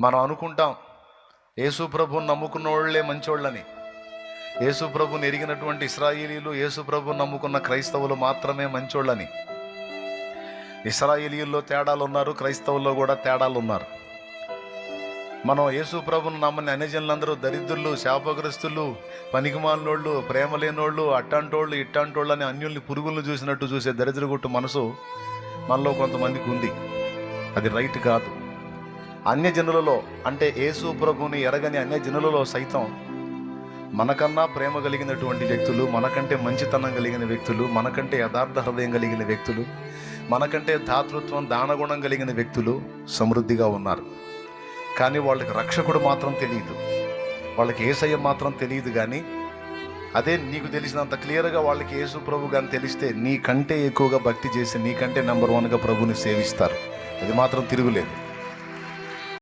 మనం అనుకుంటాం యేసుప్రభుని నమ్ముకున్న వాళ్ళే మంచోళ్ళని. యేసు ప్రభుని ఎరిగినటువంటి ఇస్రాయేలీలు యేసు నమ్ముకున్న క్రైస్తవులు మాత్రమే మంచోళ్ళని. ఇస్రాయేలీల్లో తేడాలు ఉన్నారు క్రైస్తవుల్లో కూడా తేడాలు ఉన్నారు. మనం యేసుప్రభుని నమ్మని అన్యజనులందరూ దరిద్రులు శాపగ్రస్తులు పనికిమాలినోళ్ళు ప్రేమ లేనోళ్ళు అట్టంటోళ్ళు ఇట్టంటోళ్ళు అని అన్యుల్ని పురుగులను చూసినట్టు చూసే దరిద్రగుట్టు మనసు మనలో కొంతమందికి ఉంది. అది రైట్ కాదు. అన్యజనులలో అంటే యేసు ప్రభుని ఎరగని అన్యజనులలో సైతం మనకన్నా ప్రేమ కలిగినటువంటి వ్యక్తులు మనకంటే మంచితనం కలిగిన వ్యక్తులు మనకంటే యథార్థ హృదయం కలిగిన వ్యక్తులు మనకంటే దాతృత్వం దానగుణం కలిగిన వ్యక్తులు సమృద్ధిగా ఉన్నారు. కానీ వాళ్ళకి రక్షకుడు మాత్రం తెలియదు. వాళ్ళకి ఏసయ్య మాత్రం తెలియదు కానీ అదే నీకు తెలిసినంత క్లియర్గా వాళ్ళకి యేసు ప్రభు కానీ తెలిస్తే నీకంటే ఎక్కువగా భక్తి చేసి నీకంటే నెంబర్ వన్గా ప్రభుని సేవిస్తారు. అది మాత్రం తిరుగులేదు.